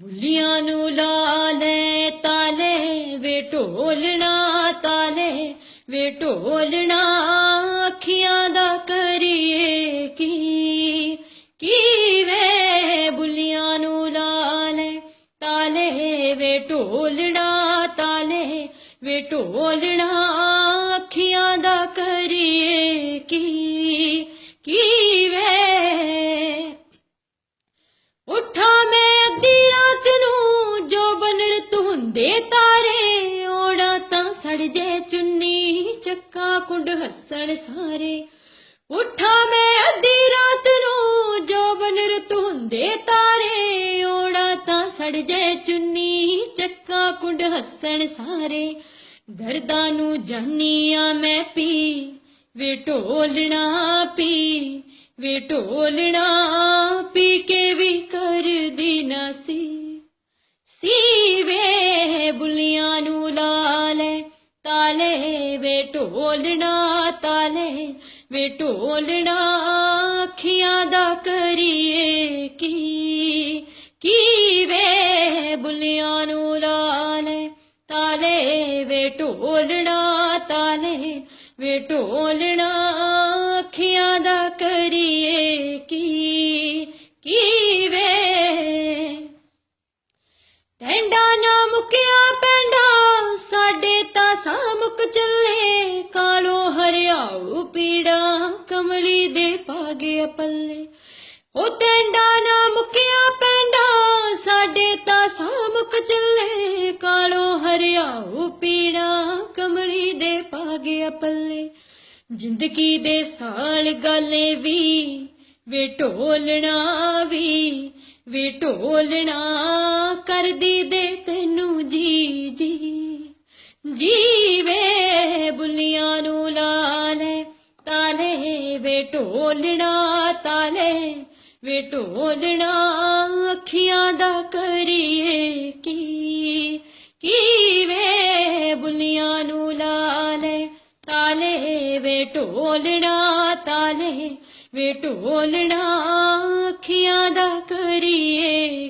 ਬੁੱਲੀਆਂ ਨੂੰ ਲਾ ਲੈ ਤਾਲੇ, ਵੇ ਢੋਲਣਾ ਤਾਲੇ, ਵੇ ਢੋਲਣਾ ਅੱਖੀਆਂ ਦਾ ਕਰੀਏ ਕੀ? ਕੀ ਵੇ ਬੁੱਲੀਆਂ ਨੂੰ ਲਾ ਲੈ ਤਾਲੇ, ਵੇ ਢੋਲਣਾ ਤਾਲੇ, ਵੇ ਢੋਲਣਾ ਅੱਖੀਆਂ ਦਾ ਕਰੀਏ ਕੀ? ਕੀ ਸੜ ਜੇ ਚੁੰਨੀ, ਚੱਕਾ ਕੁੰਡ ਹੱਸਣ ਸਾਰੇ। ਉਠਾ ਮੈਂ ਅੱਧੀ ਰਾਤ ਨੂੰ, ਜੋ ਬਨਰ ਹੁੰਦੇ ਤਾਰੇ। ਓੜਾ ਤਾਂ ਸੜ ਜੇ ਚੁੰਨੀ, ਚੱਕਾ ਕੁੰਡ ਹੱਸਣ ਸਾਰੇ। ਦਰਦਾਂ ਨੂੰ ਜਾਨੀਆਂ ਮੈਂ ਪੀ, ਵੇ ਢੋਲਣਾ ਪੀ, ਵੇ ਢੋਲਣਾ ਪੀ ਕੇ ਵੀ ਕਰਦੀ ਨਾ ਸੀ। ਸੀ ਵੇ ਬੁਲੀਆਂ ਢੋਲਣਾ ਤਾਲੇ ਵੇ ਢੋਲਣਾ ਅੱਖੀਆਂ ਦਾ ਕਰੀਏ ਕੀ? ਕੀ ਵੇ ਬੁੱਲੀਆਂ ਨੂੰ ਲਾਲੇ? ਤਾਲੇ ਵੇ ਢੋਲਣਾ ਤਾਲੇ ਵੇ ਢੋਲਣਾ ਅੱਖੀਆਂ ਦਾ ਕਰੀਏ ਕੀ? ਕੀ ਹਰਿਆਉ ਪੀੜਾ ਕਮਲੀ ਦੇ ਪਾਗੇ ਪੱਲੇ। ਉਹ ਟੈਂਡਾ ਨਾ ਮੁਕਿਆ ਪੈਂਡਾ, ਸਾਡੇ ਤਾਂ ਸਾਮੁਕ ਚੱਲੇ। ਕਾਲੋ ਹਰਿਆਉ ਪੀੜਾ ਕਮਲੀ ਦੇ ਪਾਗੇ ਪੱਲੇ। ਜ਼ਿੰਦਗੀ ਦੇ ਸਾਲ ਗਾਲੇ ਵੀ, ਵੇ ਢੋਲਣਾ ਵੀ, ਵੇ ਢੋਲਣਾ ਕਰਦੀ ਦੇ ਤੈਨੂੰ ਜੀ ਜੀ ਜੀ। ਤਾਲੇ, ਵੇ ਢੋਲਣਾ ਤਾਲੇ, ਵੇ ਢੋਲਣਾ ਅੱਖੀਆਂ ਦਾ ਕਰੀਏ ਕੀ? ਕੀ ਵੇ ਬੁੱਲੀਆਂ ਨੂੰ ਲਾ ਤਾਲੇ, ਵੇ ਢੋਲਣਾ ਤਾਲੇ, ਵੇ ਢੋਲਣਾ ਅੱਖੀਆਂ ਦਾ ਕਰੀਏ